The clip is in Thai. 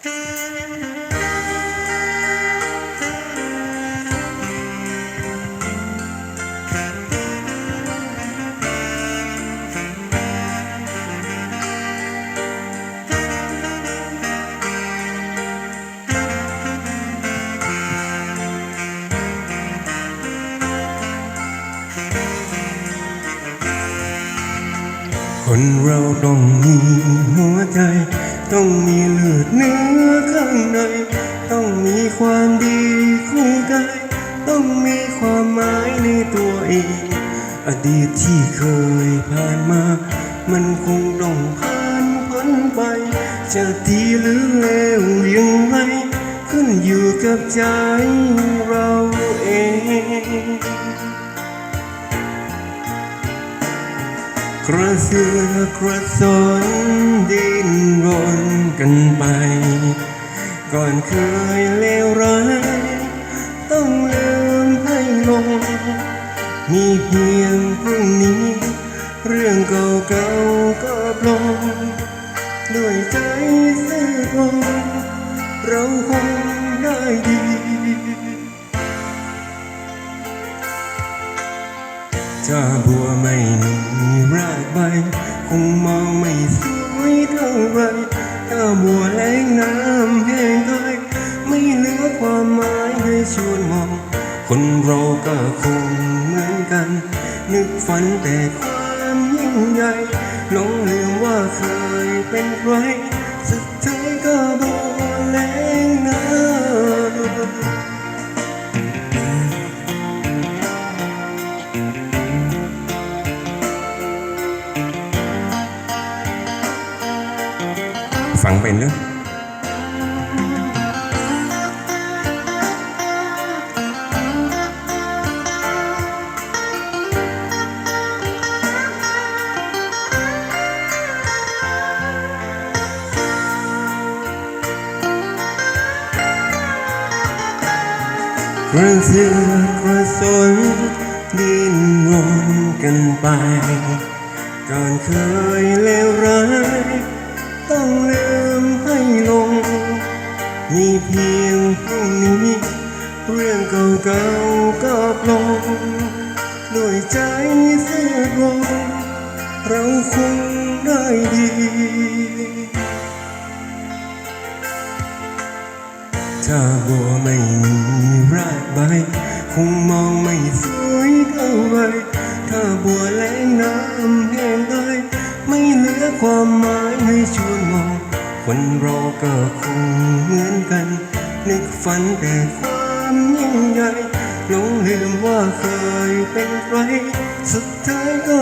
คนเราต้องมีหัวใจ ต้องมีเลือดเนื้อ ตัวเอง อดีตที่เคยผ่านมา มันคงต้องผ่านพ้นไป จะดีหรือเลวยังไง ขึ้นอยู่กับใจเราเองกระเสือกระสนดินรนกันไป ก่อนเคยเลวร้าย เก่าก็ปลงด้วยใจซื่อตรงเราคงได้ดีถ้าบัวไม่มีรากใบ คงมองไม่สวยเท่าไรถ้าบัวแล้งน้ำแห้งตายไม่เหลือความหมายให้ชวนมอง คนเราก็คงเหมือนกัน นึกฝันแต่ความ ใหญ่หลงลืมว่าเคยเป็นใครสุดท้ายก็โดนแรงน้ำฟังเป็นเรื่อะ กระเสือกกระสนดินวนกันไป ก่อนเคยเลวร้ายต้องลืมให้ลง มีเพียงพรุ่งนี้ เรื่องเก่าๆก็ปลงด้วยใจซื่อตรงเราคงได้ดี ถ้าบัวไม่มีรากใบ คงมองไม่สวยเท่าไรถ้าบัวแล้งน้ำแห้งตายไม่เหลือความหมายให้ชวนมอง คนเราก็คงเหมือนกัน นึกฝันแต่ความยิ่งใหญ่หลงลืมว่าเคยเป็นใครสุดท้ายก็